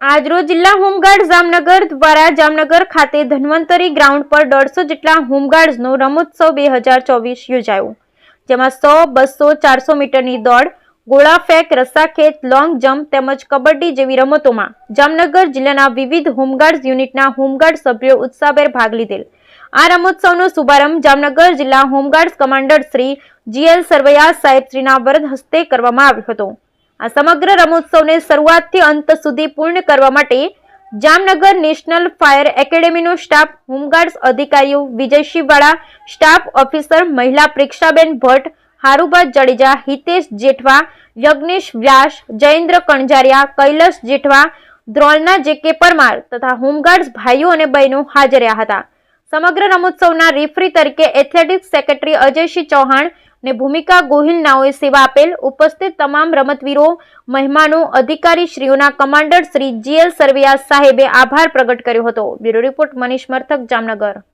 આજરોજ જિલ્લા હોમગાર્ડ જામનગર દ્વારા જામનગર ખાતે ધન્વંતરી ગ્રાઉન્ડ પર દોઢસો જેટલા હોમગાર્ડ્સનો રમોત્સવ બે હજાર ચોવીસ યોજાયો. જેમાં સો, બસો, ચારસો મીટરની દોડ, ગોળા ફેંક રસ્સાખેત લોંગ જમ્પ તેમજ કબડ્ડી જેવી રમતોમાં જામનગર જિલ્લાના વિવિધ હોમગાર્ડ્સ યુનિટના હોમગાર્ડ સભ્યો ઉત્સાહભેર ભાગ લીધેલ. આ રમોત્સવનો શુભારંભ જામનગર જિલ્લા home guards commander Shri GL Sarvaiya સાહેબ શ્રીના વરદ હસ્તે કરવામાં આવ્યો હતો. આ સમગ્ર રમોત્સવને શરૂઆતથી અંત સુધી પૂર્ણ કરવા માટે જામનગર નેશનલ ફાયર એકેડેમીનો સ્ટાફ, હોમગાર્ડ્સ અધિકારીઓ, વિજયસિંહવાળા સ્ટાફ ઓફિસર, મહિલા પ્રેક્ષાબેન ભટ્ટ, હારુભા જડેજા, હિતેશ જેઠવા, યજ્ઞેશ વ્યાસ, જયેન્દ્ર કણજારિયા કૈલાસ જેઠવા, દ્રોણના જે કે પરમાર તથા હોમગાર્ડ્સ ભાઈઓ અને બહેનો હાજર રહ્યા હતા. સમગ્ર રમોત્સવના રેફરી તરીકે એથ્લેટિક્સ સેક્રેટરી અજયસિંહ ચૌહાણ ને ભૂમિકા ગોહિલ નાઓએ સેવા આપેલ ઉપસ્થિત તમામ રમતવીરો, મહેમાનો અધિકારી શ્રીઓના કમાન્ડર શ્રી જીએલ સરવિયા સાહેબે આભાર પ્રગટ કર્યો હતો. Bureau report Manish Marthak, Jamnagar.